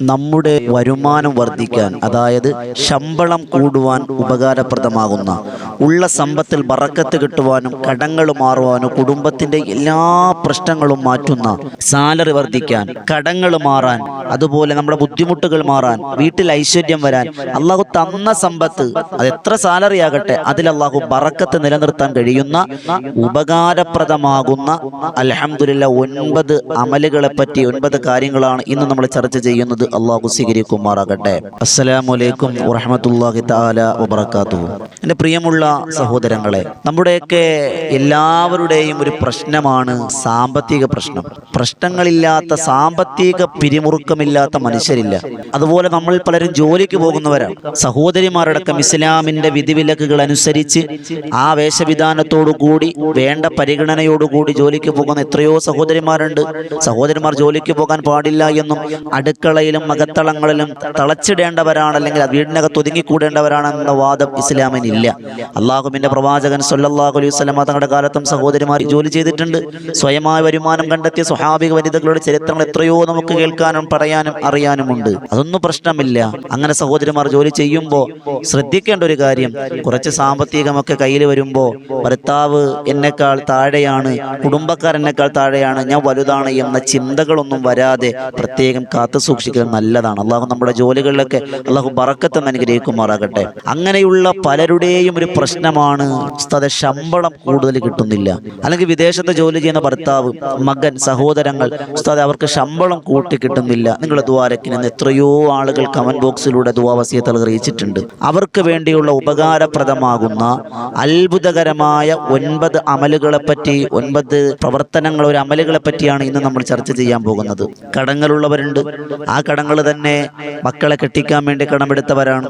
നമ്മുടെ വരുമാനം വർദ്ധിക്കാൻ അതായത് ശമ്പളം കൂടുവാൻ ഉപകാരപ്രദമാകുന്ന ഉള്ള സമ്പത്തിൽ ബറക്കത്ത് കിട്ടുവാനും കടങ്ങൾ മാറുവാനും കുടുംബത്തിന്റെ എല്ലാ പ്രശ്നങ്ങളും മാറ്റുന്ന സാലറി വർദ്ധിക്കാൻ കടങ്ങൾ മാറാൻ അതുപോലെ നമ്മുടെ ബുദ്ധിമുട്ടുകൾ മാറാൻ വീട്ടിൽ ഐശ്വര്യം വരാൻ അള്ളാഹു തന്ന സമ്പത്ത് അത് എത്ര സാലറി ആകട്ടെ അതിൽ അള്ളാഹു ബറക്കത്ത് നിലനിർത്താൻ കഴിയുന്ന ഉപകാരപ്രദമാകുന്ന അലഹമുല്ല ഒൻപത് അമലുകളെ പറ്റി ഒൻപത് കാര്യങ്ങളാണ് ഇന്ന് നമ്മൾ ചർച്ച ചെയ്യുന്നത്. അള്ളാഹു സ്വീകരിക്കുമാറാകട്ടെ. അസ്സലാമലൈക്കും വറഹമത്തല്ലാഹി താല വബർക്കാത്തു എന്റെ പ്രിയമുള്ള സഹോദരങ്ങളെ നമ്മുടെയൊക്കെ എല്ലാവരുടെയും ഒരു പ്രശ്നമാണ് സാമ്പത്തിക പ്രശ്നം. പ്രശ്നങ്ങളില്ലാത്ത സാമ്പത്തിക പിരിമുറുക്കമില്ലാത്ത മനുഷ്യരില്ല. അതുപോലെ നമ്മൾ പലരും ജോലിക്ക് പോകുന്നവരാണ്. സഹോദരിമാരടക്കം ഇസ്ലാമിന്റെ വിധിവിലക്കുകൾ അനുസരിച്ച് ആ വേഷവിധാനത്തോടു കൂടി വേണ്ട പരിഗണനയോടുകൂടി ജോലിക്ക് പോകുന്ന എത്രയോ സഹോദരിമാരുണ്ട്. സഹോദരിമാർ ജോലിക്ക് പോകാൻ പാടില്ല എന്നും അടുക്കളയിലും അകത്തളങ്ങളിലും തളച്ചിടേണ്ടവരാണ് അല്ലെങ്കിൽ വീടിനകത്ത് ഒതുങ്ങിക്കൂടേണ്ടവരാണെന്ന വാദം ഇസ്ലാമിനില്ല. അള്ളാഹുവിന്റെ പ്രവാചകൻ സൊല്ലാഹു അലൈഹി സ്വലമ തങ്ങളുടെ കാലത്തും സഹോദരിമാർ ജോലി ചെയ്തിട്ടുണ്ട്. സ്വയമായ വരുമാനം കണ്ടെത്തിയ സ്വഹാബിക വനിതകളുടെ ചരിത്രങ്ങൾ എത്രയോ നമുക്ക് കേൾക്കാനും പറയാനും അറിയാനുമുണ്ട്. അതൊന്നും പ്രശ്നമില്ല. അങ്ങനെ സഹോദരിമാർ ജോലി ചെയ്യുമ്പോൾ ശ്രദ്ധിക്കേണ്ട ഒരു കാര്യം കുറച്ച് സാമ്പത്തികമൊക്കെ കയ്യിൽ വരുമ്പോൾ ഭർത്താവ് എന്നെക്കാൾ താഴെയാണ് കുടുംബക്കാരനേക്കാൾ താഴെയാണ് ഞാൻ വലുതാണ് എന്ന ചിന്തകളൊന്നും വരാതെ പ്രത്യേകം കാത്തു സൂക്ഷിക്കുന്നത് നല്ലതാണ്. അള്ളാഹു നമ്മുടെ ജോലികളിലൊക്കെ അള്ളാഹു ബറക്കത്ത് അനുഗ്രഹിക്കുമാറാകട്ടെ. അങ്ങനെയുള്ള പലരുടെയും ഒരു പ്രശ്നമാണ്. ശമ്പളം കൂടുതൽ കിട്ടുന്നില്ല. അല്ലെങ്കിൽ വിദേശത്ത് ജോലി ചെയ്യുന്ന ഭർത്താവ് മകൻ സഹോദരങ്ങൾ അവർക്ക് ശമ്പളം കൂട്ടി കിട്ടുന്നില്ല. നിങ്ങൾ ദ്വാരക്കിന് എത്രയോ ആളുകൾ കമന്റ് ബോക്സിലൂടെ ദുവാവസ്യത്തിൽ അറിയിച്ചിട്ടുണ്ട്. അവർക്ക് വേണ്ടിയുള്ള ഉപകാരപ്രദമാകുന്ന അത്ഭുതകരമായ ഒൻപത് അമലുകളെ പറ്റി ഒൻപത് പ്രവർത്തനങ്ങൾ ഒരു അമലുകളെ പറ്റിയാണ് ഇന്ന് നമ്മൾ ചർച്ച ചെയ്യാൻ പോകുന്നത്. കടങ്ങളുള്ളവരുണ്ട്. ആ കടങ്ങൾ തന്നെ മക്കളെ കെട്ടിക്കാൻ വേണ്ടി കടമെടുത്തവരാണ്.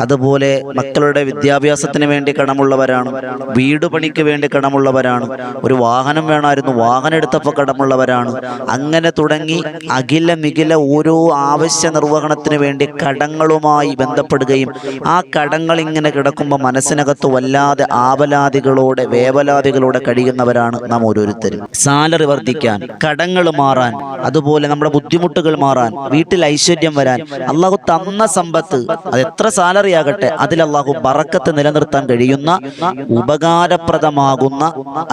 അതുപോലെ മക്കളുടെ വിദ്യാഭ്യാസത്തിന് വേണ്ടി കടമുള്ളവരാണ് വീട് പണിക്ക് വേണ്ടി കടമുള്ളവരാണ് ഒരു വാഹനം വേണമായിരുന്നു. വാഹനം എടുത്തപ്പോൾ കടമുള്ളവരാണ് അങ്ങനെ തുടങ്ങി അഖില മികില ഓരോ ആവശ്യ നിർവഹണത്തിന് വേണ്ടി കടങ്ങളുമായി ബന്ധപ്പെടുകയും ആ കടങ്ങൾ ഇങ്ങനെ കിടക്കുമ്പോൾ മനസ്സിനകത്ത് വല്ലാതെ ആവലാതികളോടെ വേവലാതികളോടെ കഴിയുന്നവരാണ് നാം ഓരോരുത്തരും. സാലറി വർദ്ധിക്കാൻ കടങ്ങൾ മാറാൻ അതുപോലെ നമ്മുടെ ബുദ്ധിമുട്ടുകൾ മാറാൻ വീട്ടിൽ ഐശ്വര്യം വരാൻ അള്ളാഹു തന്ന സമ്പത്ത് അത് എത്ര സാലറി ആകട്ടെ അതിൽ അള്ളാഹു ബറക്കത്ത് നിലനിർത്താൻ കഴിയുന്ന ഉപകാരപ്രദമാകുന്ന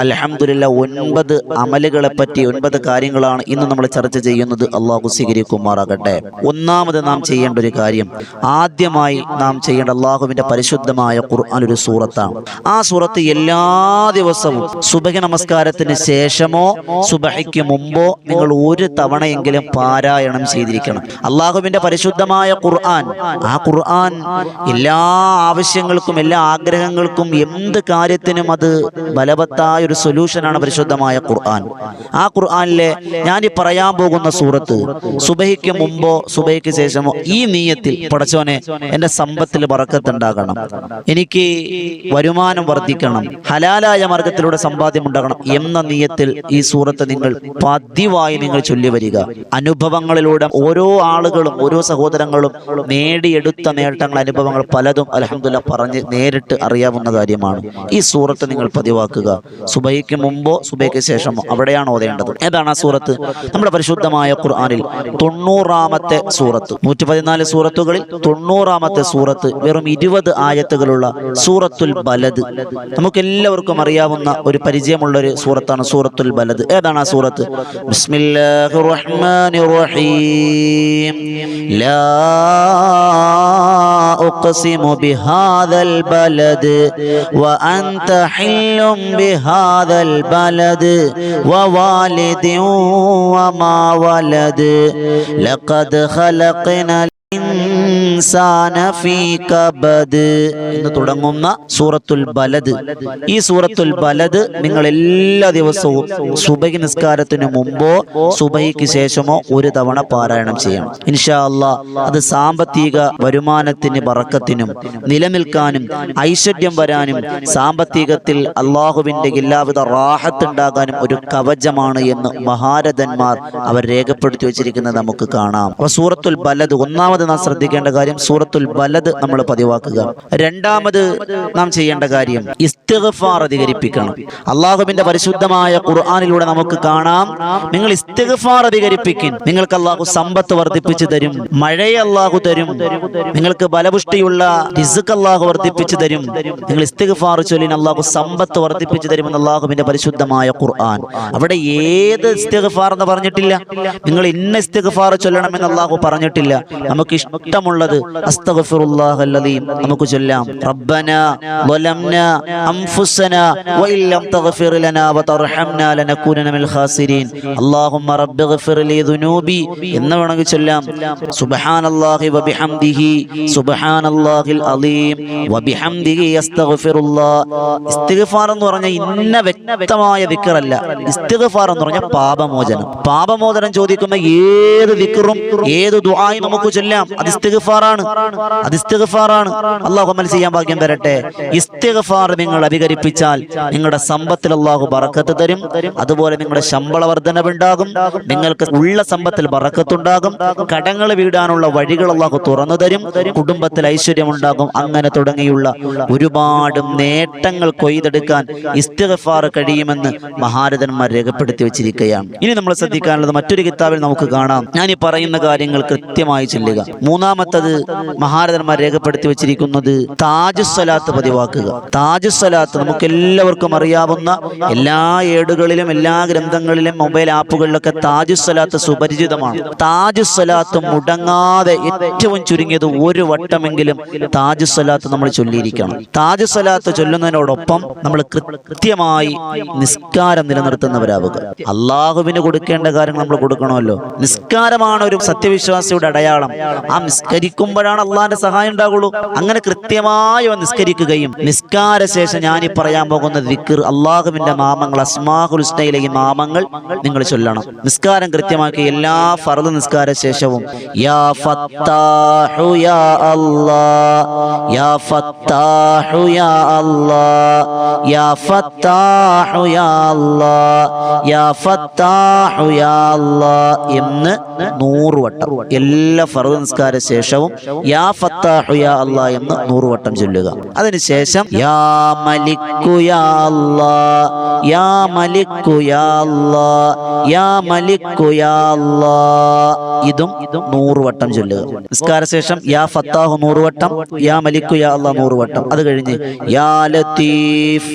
അലഹമുല്ല ഒൻപത് അമലുകളെ പറ്റി ഒൻപത് കാര്യങ്ങളാണ് ഇന്ന് നമ്മൾ ചർച്ച ചെയ്യുന്നത്. അള്ളാഹു സ്വീകരിക്കുമാറാകട്ടെ. ഒന്നാമത് നാം ചെയ്യേണ്ട ഒരു കാര്യം ആദ്യമായി നാം ചെയ്യേണ്ട അള്ളാഹുവിന്റെ പരിശുദ്ധമായ ഖുർആൻ ഒരു സൂറത്താണ്. ആ സൂറത്ത് എല്ലാ ദിവസവും സുബഹി നമസ്കാരത്തിന് ശേഷമോ സുബഹയ്ക്ക് മുമ്പോ നിങ്ങൾ ഒരു തവണയെങ്കിലും പാരായണം ചെയ്തിരിക്കണം. അള്ളാഹുവിന്റെ പരിശുദ്ധമായ ഖുർആൻ ആ ഖുർആൻ എല്ലാ ആവശ്യങ്ങൾക്കും എല്ലാ ആഗ്രഹങ്ങൾക്കും എന്ത് കാര്യത്തിനും അത് ബലവത്തായ ഒരു സൊല്യൂഷനാണ് പരിശുദ്ധമായ ഖുർആൻ. ആ ഖുർആനിലെ ഞാൻ ഈ പറയാൻ പോകുന്ന സൂറത്ത് സുബഹിക്ക് മുമ്പോ സുബഹിക്ക് ശേഷമോ ഈ നീയത്തിൽ പടച്ചോനെ എന്റെ സമ്പത്തിൽ പറക്കത്തുണ്ടാകണം എനിക്ക് വരുമാനം വർദ്ധിക്കണം. ഹലാലായ മാർഗത്തിലൂടെ സമ്പാദ്യം ഉണ്ടാകണം എന്ന നീയത്തിൽ ഈ സൂറത്ത് നിങ്ങൾ പതിവായി നിങ്ങൾ ചൊല്ലി വരിക. അനുഭവങ്ങളിലൂടെ ഓരോ ആളുകളും ഓരോ സഹോദരങ്ങളും നേടിയെടുത്ത നേട്ടങ്ങൾ അനുഭവങ്ങൾ പലതും അലഹമുല്ല പറഞ്ഞ് നേരിട്ട് അറിയാവുന്ന കാര്യമാണ്. ഈ സൂറത്ത് നിങ്ങൾ പതിവാക്കുക. സുബൈക്ക് മുമ്പോ സുബൈക്ക് ശേഷമോ അവിടെയാണ് ഓതേണ്ടത്. ഏതാണ് ആ സൂറത്ത്? നമ്മുടെ പരിശുദ്ധമായ ഖുർആാനിൽ തൊണ്ണൂറാമത്തെ സൂറത്ത്. നൂറ്റി പതിനാല് സൂറത്തുകളിൽ തൊണ്ണൂറാമത്തെ സൂറത്ത് വെറും ഇരുപത് ആയത്തുകളുള്ള സൂറത്തുൽ ബലദ്. നമുക്ക് എല്ലാവർക്കും അറിയാവുന്ന ഒരു പരിചയമുള്ള ഒരു സൂറത്താണ് സൂറത്തുൽ ബലദ്. ഏതാണ് ആ സൂറത്ത്? ബിസ്മില്ലാഹിർ റഹ്മാനിർ റഹീം. ലാ أقسم بهذا البلد وأنت حل بهذا البلد ووالد وما ولد. لقد خلقنا കബദ് എന്ന് തുടങ്ങുന്ന സൂറത്തുൽ ബലദ്. ഈ സൂറത്തുൽ ബലദ് നിങ്ങൾ എല്ലാ ദിവസവും സുബഹി നിസ്കാരത്തിന് മുമ്പോ സുബഹിക്ക് ശേഷമോ ഒരു തവണ പാരായണം ചെയ്യണം. ഇൻഷാ അത് സാമ്പത്തിക വരുമാനത്തിന് പറക്കത്തിനും നിലനിൽക്കാനും ഐശ്വര്യം വരാനും സാമ്പത്തികത്തിൽ അള്ളാഹുവിന്റെ എല്ലാവിധ റാഹത്തുണ്ടാകാനും ഒരു കവചമാണ് എന്ന് മഹാരഥന്മാർ അവർ രേഖപ്പെടുത്തി വെച്ചിരിക്കുന്നത് നമുക്ക് കാണാം. അപ്പൊ സൂറത്തുൽ ബലദ് ഒന്നാമത് നാം ശ്രദ്ധിക്കേണ്ട കാര്യം കാര്യം സൂറത്തുൽ ബലദ് നമ്മൾ പതിവാക്കുക. രണ്ടാമത് നാം ചെയ്യേണ്ട കാര്യം ഇസ്തിഗ്ഫാർ അധികരിപ്പിക്കണം. അള്ളാഹുവിന്റെ പരിശുദ്ധമായ ഖുർആാനിലൂടെ നമുക്ക് കാണാം. നിങ്ങൾ ഇസ്തിഗ്ഫാർ അധികരിപ്പിക്കും. നിങ്ങൾക്ക് അള്ളാഹു സമ്പത്ത് വർദ്ധിപ്പിച്ചു തരും. മഴയെ അള്ളാഹു തരും. നിങ്ങൾക്ക് ബലപുഷ്ടിയുള്ള റിസ്ക് അള്ളാഹു വർദ്ധിപ്പിച്ചു തരും. നിങ്ങൾ ഇസ്തിഗ്ഫാർ ചൊല്ലിന് അള്ളാഹു സമ്പത്ത് വർദ്ധിപ്പിച്ചു തരും എന്ന് അള്ളാഹുവിന്റെ പരിശുദ്ധമായ ഖുർആൻ. അവിടെ ഏത് ഇസ്തിഗ്ഫാർ എന്ന് പറഞ്ഞിട്ടില്ല. നിങ്ങൾ ഇന്ന ഇസ്തിഗ്ഫാർ ചൊല്ലണമെന്ന് അള്ളാഹു പറഞ്ഞിട്ടില്ല. നമുക്ക് ഇഷ്ടമുള്ളത് അസ്തഗ്ഫിറുല്ലാഹല്ലദീം നമുക്ക് ചൊല്ലാം. റബ്ബന വലംന അൻഫുസന لم تغفر لنا وترحمنا لنكونن من ഖാസിരീൻ. അല്ലാഹുമ്മ رب اغفر لي ذنوبي എന്ന് വേണമെങ്കിൽ ചൊല്ലാം. സുബ്ഹാനല്ലാഹി വബിഹംദിഹി സുബ്ഹാനല്ലാഹിൽ അലീം. വബിഹംദിഹി അസ്തഗ്ഫിറുല്ലാഹ് ഇസ്തിഗ്ഫാർ എന്ന് പറഞ്ഞാൽ ഇന്ന വ്യക്തമായ അല്ല ഇസ്തിഗ്ഫാർ എന്ന് പറഞ്ഞാൽ പാപമോചനം. പാപമോചനം ചോദിക്കുന്ന ഏത് വിക്കറും ഏത് ദുആയും നമുക്ക് ചൊല്ലാം. അത് ഇസ്തിഗ്ഫാറാണ്. അത് ഇസ്തിഗ്ഫാറാണ്. അള്ളാഹു അമൽ ചെയ്യാൻ ഭാഗ്യം തരട്ടെ ഇസ്തിഗ്ഫാർ നിങ്ങൾ അധികരിപ്പിച്ചാൽ നിങ്ങളുടെ സമ്പത്തിൽ അള്ളാഹു ബറക്കത്ത് തരും. അതുപോലെ നിങ്ങളുടെ ശമ്പള വർധനവുണ്ടാകും. നിങ്ങൾക്ക് ഉള്ള സമ്പത്തിൽ ബറക്കത്തുണ്ടാകും. കടങ്ങൾ വീടാനുള്ള വഴികൾ അള്ളാഹു തുറന്നു തരും. കുടുംബത്തിൽ ഐശ്വര്യം ഉണ്ടാകും അങ്ങനെ തുടങ്ങിയുള്ള ഒരുപാട് നേട്ടങ്ങൾ കൊയ്തെടുക്കാൻ ഇസ്തിഗ്ഫാർ കഴിയുമെന്ന് മഹാരഥന്മാർ രേഖപ്പെടുത്തി വെച്ചിരിക്കുകയാണ്. ഇനി നമ്മൾ ശ്രദ്ധിക്കാനുള്ളത് മറ്റൊരു കിതാബിൽ നമുക്ക് കാണാം. ഞാൻ ഈ പറയുന്ന കാര്യങ്ങൾ കൃത്യമായി ചെല്ലുക. മൂന്നാമത്തത് മഹാരഥന്മാർ രേഖപ്പെടുത്തി വെച്ചിരിക്കുന്നത് താജുസ്വലാത്ത് പതിവാക്കുക. താജുസ്വലാത്ത് നമുക്ക് എല്ലാവർക്കും അറിയാവുന്ന എല്ലാ ഏടുകളിലും എല്ലാ ഗ്രന്ഥങ്ങളിലും മൊബൈൽ ആപ്പുകളിലൊക്കെ താജുസ്വലാത്ത് സുപരിചിതമാണ്. താജുസ്വലാത്ത് മുടങ്ങാതെ ഏറ്റവും ചുരുങ്ങിയത് ഒരു വട്ടമെങ്കിലും താജുസ്വലാത്ത് നമ്മൾ ചൊല്ലിയിരിക്കണം. താജുസ്വലാത്ത് ചൊല്ലുന്നതിനോടൊപ്പം നമ്മൾ കൃത്യമായി നിസ്കാരം നിലനിർത്തുന്നവരാവുക. അള്ളാഹുവിന് കൊടുക്കേണ്ട കാര്യങ്ങൾ നമ്മൾ കൊടുക്കണമല്ലോ. നിസ്കാരമാണ് ഒരു സത്യവിശ്വാസിയുടെ അടയാളം. ആ നിസ്കരിക്കുമ്പോഴാണ് അള്ളാഹിന്റെ സഹായം ഉണ്ടാകുള്ളൂ അങ്ങനെ കൃത്യമായി നിസ്കരിക്കുകയും നിസ്കാര ശേഷം ഞാൻ ഈ പറയാൻ പോകുന്ന ദിക്കർ അള്ളാഹുവിന്റെ മാമങ്ങൾ അസ്മാഹുൽ ഈ മാമങ്ങൾ നിങ്ങൾ ചൊല്ലണം. നിസ്കാരം കൃത്യമാക്കി എല്ലാ ഫർദ് നിസ്കാര ശേഷവും യാ ഫത്താഹു യാ അല്ലാ യാ ഫത്താഹു യാ അല്ലാ യാ ഫത്താഹു യാ അല്ലാ യാ ഫത്താഹു യാ അല്ലാ എന്ന് നൂറ് വട്ടം എല്ലാ ഫർദ് നിസ്കാര ശേഷവും യാ ഫത്താഹു യാ അല്ലാ എന്ന് നൂറ് വട്ടം ചൊല്ലുക. അതിനുശേഷം യാ മലിക്കു യാ അല്ലാ യാ മലിക്കു യാ അല്ലാ യാ മലിക്കു യാ അല്ലാ ഇതും നൂറ് വട്ടം ചൊല്ലുക. നിസ്കാര ശേഷം യാ ഫത്താഹു നൂറ് വട്ടം യാ മലിക്കു യാ അല്ലാ നൂറ് വട്ടം അത് കഴിഞ്ഞ് യാ ലത്തീഫ്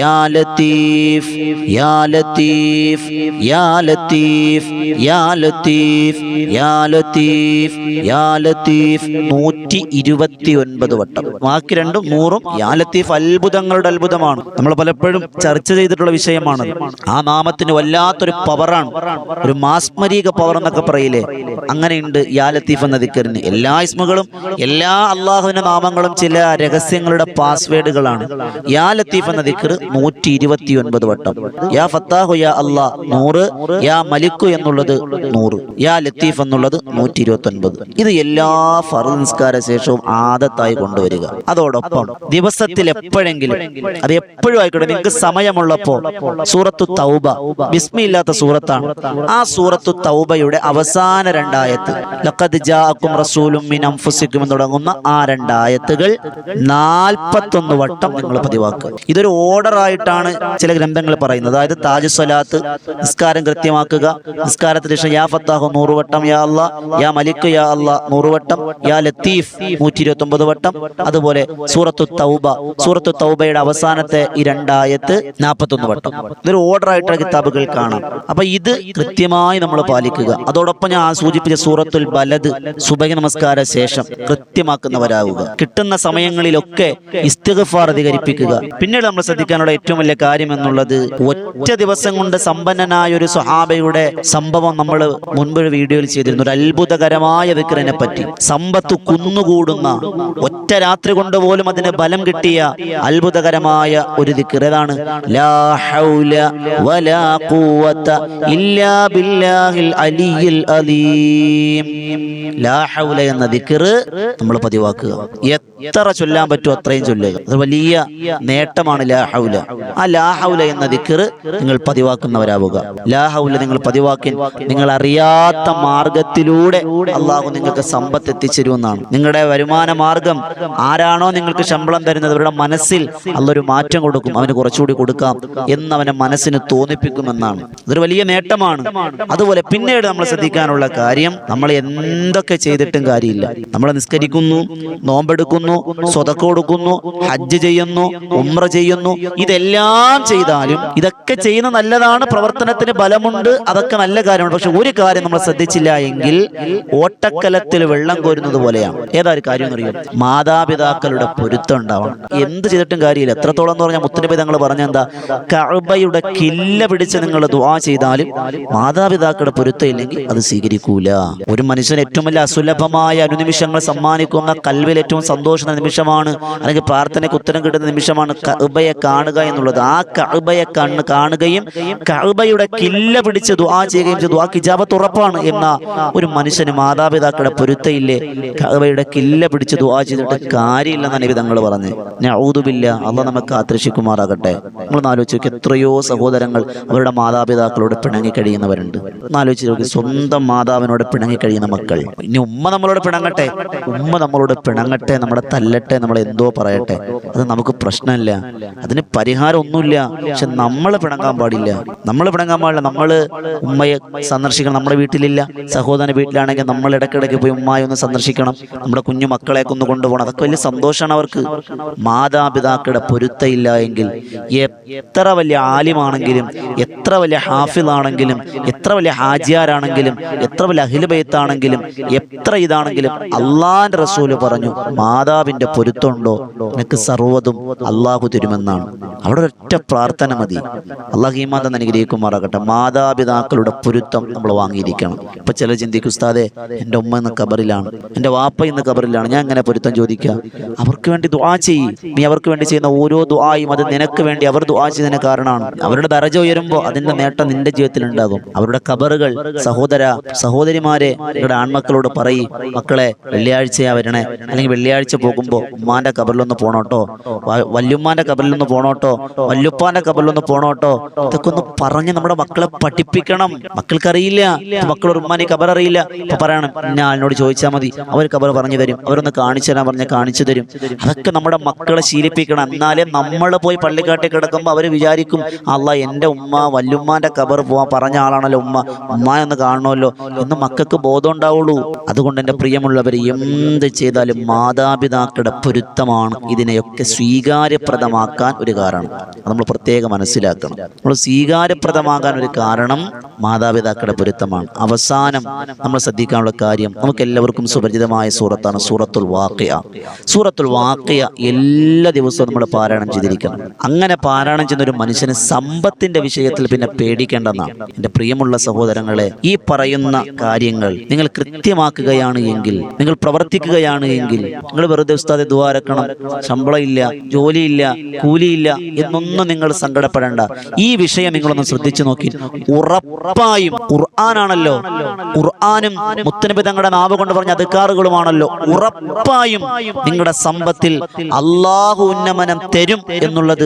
യാ ലത്തീഫ് യാ ലത്തീഫ് യാ ലത്തീഫ് യാ ലത്തീഫ് യാ ലത്തീഫ് യാ ലത്തീഫ്. നൂറ്റി ഇരുപത്തി ഒൻപത് വട്ടം. ബാക്കി രണ്ടും നൂറും യാ ലത്തീഫ് അത്ഭുതങ്ങളുടെ അത്ഭുതമാണ്. നമ്മൾ പലപ്പോഴും ചർച്ച ചെയ്തിട്ടുള്ള വിഷയമാണ് ആ നാമത്തിന് വല്ലാത്തൊരു പവറാണ്. ഒരു മാസ്മരീക പവർ എന്നൊക്കെ പറയില്ലേ? അങ്ങനെയുണ്ട് യാ ലത്തീഫ് എന്ന ദിക്കറിന്. എല്ലാ ഇസ്മുകളും എല്ലാ അള്ളാഹുവിന്റെ നാമങ്ങളും ചില രഹസ്യങ്ങളുടെ പാസ്വേഡുകളാണ്. യാ ലത്തീഫ് എന്ന ദിക്കർ നൂറ്റി ഇരുപത്തി ഒൻപത് വട്ടം. യാ ഫത്താഹു യാ അള്ളാ നൂറ് യാ മലിക്കു എന്നുള്ളത് നൂറ് യാ ലത്തീഫ് എന്നുള്ളത് നൂറ്റി ഇരുപത്തി ഒൻപത് ഇത് എല്ലാ ഫർദ് നിസ്കാര ശേഷവും ആദത്തായി കൊണ്ടുവരിക. അതോടൊപ്പം ദിവസത്തിൽ എപ്പോഴെങ്കിലും അത് എപ്പോഴും ആയിക്കോട്ടെ നിങ്ങൾക്ക് സമയമുള്ളപ്പോ സൂറത്തു തൗബ ബിസ്മി ഇല്ലാത്ത സൂറത്താണ്. ആ സൂറത്തു തൗബയുടെ അവസാന രണ്ടായത്ത് ലഖദ് ജാഅക്കും റസൂലും മിൻ അൻഫുസിക്കും എന്ന് തുടങ്ങുന്ന ആ രണ്ടായത്തുകൾ നാൽപ്പത്തൊന്ന് വട്ടം നിങ്ങൾ പതിവാക്കുക. ഇതൊരു ഓർഡർ ആയിട്ടാണ് ചില ഗ്രന്ഥങ്ങൾ പറയുന്നത്. അതായത് താജ് സ്വലാത്ത് നിസ്കാരം കൃത്യമാക്കുക നിസ്കാരത്തിന് ശേഷം യാ ഫത്താഹു നൂറുവട്ടം യാ അല്ലാ യാ മലിക് യാ അല്ലാ നൂറ് വട്ടം യാ ലത്തീഫ് നൂറ്റി ഇരുപത്തി ഒമ്പത് വട്ടം അതുപോലെ സൂറത്തു തൗബ സൂറത്തു തൗബയുടെ അവസാനത്തെ ഈ രണ്ടായത്ത് നാൽപ്പത്തൊന്ന് വട്ടം. ഇതൊരു ഓർഡർ ആയിട്ടുള്ള കിതാബുകൾ കാണാം. അപ്പൊ ഇത് കൃത്യമായി നമ്മൾ പാലിക്കുക. അതോടൊപ്പം ഞാൻ സൂചിപ്പിച്ച സൂറത്തുൽ ബലത് സുബഹി നമസ്കാര ശേഷം കൃത്യമാക്കുന്നവരാകുക കിട്ടുന്ന സമയങ്ങളിലൊക്കെ ഇസ്തിഗ്ഫാർ അധികരിപ്പിക്കുക. പിന്നീട് നമ്മൾ ശ്രദ്ധിക്കാനുള്ള ഏറ്റവും വലിയ കാര്യം എന്നുള്ളത് ഒറ്റ ദിവസം കൊണ്ട് സമ്പന്നനായ ഒരു സ്വഹാബയുടെ സംഭവം നമ്മൾ മുൻപ് വീഡിയോയിൽ ചെയ്തിരുന്നു. ഒരു അത്ഭുതകരമായ വിക്രനെ പറ്റി സമ്പത്ത് കുന്നുകൂടുന്ന ഒറ്റ രാത്രി കൊണ്ട് പോലും അതിന് ബലം കിട്ടിയ അത്ഭുതകരമായ ഒരു ദിക്കിറതാണ് എന്ന ദിക്കിറ് നമ്മൾ പതിവാക്കുക. എത്ര ചൊല്ലാൻ പറ്റുമോ അത്രയും ചൊല്ലുക. അത് വലിയ നേട്ടമാണ് ലാഹൗല ആ ലാഹൗല എന്ന ദിക്കിറ് നിങ്ങൾ പതിവാക്കുന്നവരാവുക. ലാഹൗല നിങ്ങൾ പതിവാക്കി നിങ്ങൾ അറിയാത്ത മാർഗത്തിലൂടെ അള്ളാഹു നിങ്ങൾക്ക് സമ്പത്ത് എത്തിച്ചേരുമെന്നാണ് നിങ്ങളുടെ വരുമാന മാർഗം ആരാണോ നിങ്ങൾക്ക് ശമ്പളം തരുന്നത് അവരുടെ മനസ്സിൽ അല്ലൊരു മാറ്റം കൊടുക്കും അവന് കുറച്ചുകൂടി കൊടുക്കാം എന്ന് അവനെ മനസ്സിന് തോന്നിപ്പിക്കുമെന്നാണ്. അതൊരു വലിയ നേട്ടമാണ്. അതുപോലെ പിന്നീട് നമ്മൾ ശ്രദ്ധിക്കാനുള്ള കാര്യം നമ്മൾ എന്തൊക്കെ ചെയ്തിട്ടും കാര്യമില്ല. നമ്മൾ നിസ്കരിക്കുന്നു നോമ്പെടുക്കുന്നു സ്വതക്ക കൊടുക്കുന്നു ഹജ്ജ് ചെയ്യുന്നു ഉമ്ര ചെയ്യുന്നു ഇതെല്ലാം ചെയ്താലും ഇതൊക്കെ ചെയ്യുന്ന നല്ലതാണ് പ്രവർത്തനത്തിന് ബലമുണ്ട് അതൊക്കെ നല്ല കാര്യമാണ്. പക്ഷെ ഒരു കാര്യം നമ്മൾ ശ്രദ്ധിച്ചില്ല എങ്കിൽ ഓട്ടക്കലത്തിൽ വെള്ളം കോരുന്നത് പോലെയാണ് ഏതാ ഒരു കാര്യം എന്നറിയാം മാതാപിതാക്കളുടെ പൊരുത്തം ഉണ്ടാവണം. എന്ത് ചെയ്തിട്ടും കാര്യമില്ല. എത്രത്തോളം എന്ന് പറഞ്ഞാൽ മുത്തനബി തങ്ങൾ പറഞ്ഞ എന്താ? കഅബയുടെ കില്ല പിടിച്ച് നിങ്ങൾ ദുവാ ചെയ്താലും മാതാപിതാക്കളുടെ പൊരുത്തം ഇല്ലെങ്കിൽ അത് സ്വീകരിക്കൂല. ഒരു മനുഷ്യന് ഏറ്റവും വലിയ അസുലഭമായ അനുനിമിഷങ്ങൾ സമ്മാനിക്കുന്ന കൽവിൽ ഏറ്റവും സന്തോഷ നിമിഷമാണ് അല്ലെങ്കിൽ പ്രാർത്ഥനയ്ക്ക് ഉത്തരം കിട്ടുന്ന നിമിഷമാണ് കഅബയെ കാണുക എന്നുള്ളത്. ആ കഅബയെ കണ്ണ് കാണുകയും കഅബയുടെ കില്ല പിടിച്ച് ദുആ ചെയ്യുകയും ചെയ്തു ആ കിജാബത്ത് ഉറപ്പാണ്. എന്ന ഒരു മനുഷ്യന് മാതാപിതാക്കളുടെ പൊരുത്തയില്ലേ കഅബയുടെ കില്ല പിടിച്ച് ദുആ ചെയ്തിട്ട് കാര്യമില്ലെന്ന നബി തങ്ങൾ പറഞ്ഞു. നഊദുബില്ല അള്ളാഹ് നമുക്ക് ആത്രശിക്കുമാറാകട്ടെ നമ്മൾ ആലോചിച്ച് നോക്കി എത്രയോ സഹോദരങ്ങൾ അവരുടെ മാതാപിതാക്കളോട് പിണങ്ങി കഴിയുന്നവരുണ്ട്. ആലോചിച്ച് നോക്കി സ്വന്തം മാതാവിനോട് പിണങ്ങി കഴിയുന്ന മക്കൾ. ഇനി ഉമ്മ നമ്മളോട് പിണങ്ങട്ടെ? ഉമ്മ നമ്മളോട് പിണങ്ങട്ടെ? നമ്മളെ തല്ലട്ടെ? നമ്മൾ എന്തോ പറയട്ടെ? അത് നമുക്ക് പ്രശ്നമില്ല. അതിന് പരിഹാരം ഒന്നുമില്ല പക്ഷെ നമ്മൾ പിണങ്ങാൻ പാടില്ല. നമ്മൾ പിണങ്ങാൻ പാടില്ല. നമ്മൾ ഉമ്മയെ സന്ദർശിക്കണം. നമ്മുടെ വീട്ടിലില്ല. സഹോദരന്റെ വീട്ടിലാണെങ്കിൽ നമ്മൾ ഇടയ്ക്കിടയ്ക്ക് പോയി ഉമ്മായി ഒന്ന് സന്ദർശിക്കണം. നമ്മുടെ കുഞ്ഞു മക്കളെ കൊണ്ടുപോകണം അതൊക്കെ വലിയ സന്തോഷമാണ് അവർക്ക്. മാതാപിതാക്കളുടെ പൊരുത്തയില്ല എങ്കിൽ എത്ര വലിയ ആലിമാണെങ്കിലും എത്ര വലിയ ഹാഫിദാണെങ്കിലും എത്ര വലിയ ഹാജിയാരാണെങ്കിലും എത്ര വലിയ അഖിലബയത്താണെങ്കിലും എത്ര ഇതാണെങ്കിലും അള്ളാന്റെ റസൂൽ പറഞ്ഞു മാതാവിന്റെ പൊരുത്തമുണ്ടോ? നിനക്ക് സർവതും അള്ളാഹു തരുമെന്നാണ്. അവിടെ ഒറ്റ പ്രാർത്ഥന മതി. അള്ളാഹ് തന്നെ അനുഗ്രഹിക്കുമാറാകട്ടെ. മാതാപിതാക്കളുടെ പൊരുത്തം നമ്മൾ വാങ്ങിയിരിക്കണം. ഇപ്പൊ ചില ചിന്തിക്കും ഉസ്താദെ എന്റെ ഉമ്മ എന്ന കബറിലാണ് എന്റെ വാപ്പ ഇന്ന് കബറിലാണ് ഞാൻ എങ്ങനെ പൊരുത്തം ചോദിക്കുക അവർക്ക് വേണ്ടി ദുആ ചെയ്യ്. നീ അവർക്ക് വേണ്ടി ചെയ്യുന്ന ഓരോ ദുആയും അത് നിനക്ക് വേണ്ടി അവർ ദുആ ചെയ്തതിന് കാരണമാണ്. അവരുടെ ദരജ ഉയരുമ്പോൾ അതിന്റെ നേട്ടം നിന്റെ ജീവിതത്തിൽ ഉണ്ടാകും. അവരുടെ കബറുകൾ സഹോദര സഹോദരിമാരെ നിങ്ങളുടെ ആൺമക്കളോട് പറയി. മക്കളെ വെള്ളിയാഴ്ചയാ വരണേ. അല്ലെങ്കിൽ വെള്ളിയാഴ്ച പോകുമ്പോൾ ഉമ്മാന്റെ കബറിലൊന്ന് പോണോട്ടോ? വല്യുമ്മാന്റെ കബറിലൊന്ന് പോണോട്ടോ? വല്യുപ്പാന്റെ കബറിലൊന്ന് പോണോട്ടോ? ഇതൊക്കെ ഒന്ന് പറഞ്ഞ് നമ്മുടെ മക്കളെ പഠിപ്പിക്കണം. മക്കൾക്കറിയില്ല. മക്കളൊരു ഉമ്മാനെ കബർ അറിയില്ല അപ്പൊ പറയണം ഞാൻ ആളിനോട് ചോദിച്ചാൽ മതി. അവർ കബർ പറഞ്ഞു തരും. അവരൊന്ന് കാണിച്ചു തരാൻ പറഞ്ഞ് കാണിച്ചു തരും. അതൊക്കെ നമ്മുടെ മക്കളെ ശീലിപ്പിക്കണം. എന്നാലേ നമ്മൾ പോയി പള്ളിക്കാട്ടിൽ കിടക്കുമ്പോൾ അവർ വിചാരിക്കും അല്ല എന്റെ ഉമ്മ വല്യുമ്മാന്റെ കബർ പോവാൻ പറഞ്ഞ ആളാണല്ലോ ഉമ്മ. ഉമ്മ എന്ന് കാണണമല്ലോ എന്ന് മക്കൾക്ക് ബോധം ഉണ്ടാവുള്ളൂ. അതുകൊണ്ട് എന്റെ പ്രിയമുള്ളവർ എന്ത് ചെയ്താലും മാതാപിതാക്കളുടെ പൊരുത്തമാണ് ഇതിനെയൊക്കെ സ്വീകാര്യപ്രദമാക്കാൻ ഒരു കാരണം. അത് നമ്മൾ പ്രത്യേകം മനസ്സിലാക്കണം. നമ്മൾ സ്വീകാര്യപ്രദമാകാൻ ഒരു കാരണം മാതാപിതാക്കളുടെ പൊരുത്തമാണ്. അവസാനം നമ്മൾ ശ്രദ്ധിക്കാനുള്ള കാര്യം നമുക്ക് എല്ലാവർക്കും സുപരിചിതമായ സൂറത്താണ് സൂറത്തുൽ വാക്കിയ സൂറത്തുൽ വാക്കിയ എല്ലാ ദിവസവും നമ്മൾ പാരായണം ചെയ്തിരിക്കണം. അങ്ങനെ പാരായണം ചെയ്യുന്ന ഒരു മനുഷ്യന് സമ്പത്തിന്റെ വിഷയത്തിൽ പിന്നെ പേടിക്കേണ്ടെന്നാണ്. എന്റെ പ്രിയമുള്ള സഹോദരങ്ങളെ ഈ പറയുന്ന കാര്യങ്ങൾ നിങ്ങൾ കൃത്യമാക്കുകയാണ് എങ്കിൽ നിങ്ങൾ പ്രവർത്തിക്കുകയാണ് എങ്കിൽ നിങ്ങൾ വെറുതെ ഉസ്താദെ ദ്വാരക്കണം ശമ്പളം ഇല്ല ജോലിയില്ല കൂലിയില്ല എന്നൊന്നും നിങ്ങൾ സങ്കടപ്പെടേണ്ട. ഈ വിഷയം നിങ്ങളൊന്ന് ശ്രദ്ധിച്ചു നോക്കി. ഉറപ്പായും ഖുർആനാണല്ലോ. ഖുർആനും മുത്തനബി തങ്ങളുടെ നാവ് കൊണ്ട് പറഞ്ഞ അധികാറുകളുമാണല്ലോ ഉറപ്പായും നിങ്ങളുടെ സമ്പത്തിൽ അള്ളാഹു ഉന്നമനം തരും എന്നുള്ളത്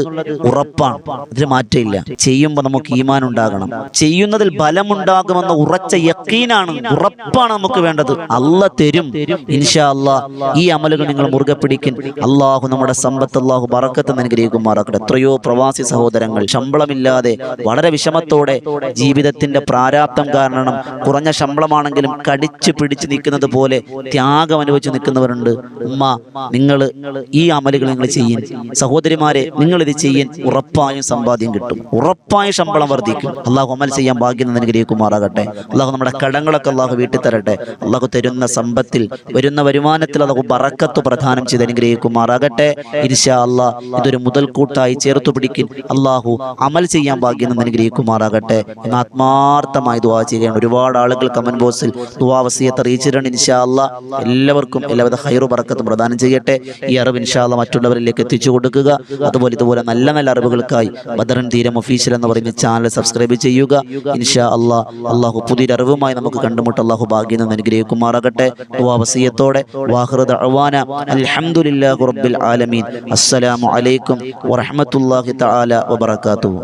ഉറപ്പാണ്. അതിന് മാറ്റമില്ല. ചെയ്യുമ്പോൾ നമുക്ക് ഈമാൻ ഉണ്ടാകണം. ചെയ്യുന്നതിൽ ബലമുണ്ടാകുമെന്ന ഉറച്ച യക്കീനാണ്. ഉറപ്പാണ് നമുക്ക് വേണ്ടത്. അല്ല തരും. ഇൻഷാ അല്ലാ ഈ അമലുകൾ നിങ്ങൾ മുറുകെ പിടിക്കും. അള്ളാഹു നമ്മുടെ സമ്പത്ത് അള്ളാഹു ബറക്കത്ത് അനുഗ്രഹിക്കുമാറാക്കട്ടെ എത്രയോ പ്രവാസി സഹോദരങ്ങൾ ശമ്പളമില്ലാതെ വളരെ വിഷമത്തോടെ ജീവിതത്തിന്റെ പ്രാരാബ്ദം കാരണം കുറഞ്ഞ ശമ്പളമാണെങ്കിലും കടിച്ചു പിടിച്ചു നിൽക്കുന്നത് പോലെ ത്യാഗം അനുഭവിച്ച് നിൽക്കുന്നവരുണ്ട്. ഉമ്മ നിങ്ങൾ ഈ അമലുകൾ നിങ്ങൾ ചെയ്യും. സഹോദരിമാരെ നിങ്ങൾ ഇത് ചെയ്യൻ ഉറപ്പായും സമ്പാദ്യം കിട്ടും. ഉറപ്പായും ശമ്പളം വർദ്ധിക്കും. അള്ളാഹു അമൽ ചെയ്യാൻ ഭാഗ്യം അനുഗ്രഹിക്കുമാറാകട്ടെ അള്ളാഹു നമ്മുടെ കടങ്ങളൊക്കെ അള്ളാഹു വീട്ടിൽ തരട്ടെ. അള്ളാഹു തരുന്ന സമ്പത്തിൽ വരുന്ന വരുമാനത്തിൽ അള്ളാഹു ബറക്കത്ത് പ്രധാനം ചെയ്ത് അനുഗ്രഹിക്കുമാറാകട്ടെ ഇരിശാ അള്ളാഹ് ഇതൊരു മുതൽക്കൂട്ടായി ചേർത്തു പിടിക്കും. അള്ളാഹു അമൽ ചെയ്യാൻ ഭാഗ്യം അനുഗ്രഹിക്കുമാറാകട്ടെ എന്ന് ആത്മാർത്ഥമായി ദുവാ ചെയ്യുകയാണ്. ഒരുപാട് ആളുകൾ കമന്റ് ബോക്സിൽ ദുവാ വസിയത്ത് അറിയിച്ചിട്ടുണ്ട്. ഇൻഷാ അള്ളാഹ് എല്ലാവർക്കും എല്ലാവിധ ഹൈറു പറക്കത്ത് പ്രദാനം ചെയ്യട്ടെ. ഈ അറിവ് ഇൻഷാല്ല മറ്റുള്ളവരിലേക്ക് എത്തിച്ചു കൊടുക്കുക. അതുപോലെ ഇതുപോലെ നല്ല നല്ല അറിവുകൾക്കായി ബദറൻ തീരം ഒഫീഷ്യൽ എന്ന് പറയുന്ന ചാനൽ സബ്സ്ക്രൈബ് ചെയ്യുക. ഇൻഷാ അള്ളാ അള്ളാഹു പുതിയൊരു അറിവുമായി നമുക്ക് കണ്ടുമുട്ട്. അള്ളാഹു ഭാഗ്യം നിന്ന് അനുഗ്രഹിക്കുമാറാകട്ടെ. വസീയത്തോടെ. വാഹൃദ അവാന അൽഹംദുലില്ലാഹി റബ്ബിൽ ആലമീൻ. അസ്സലാമു അലൈക്കും വറഹ്മത്തുള്ളാഹി തആല വബറകാതുഹു.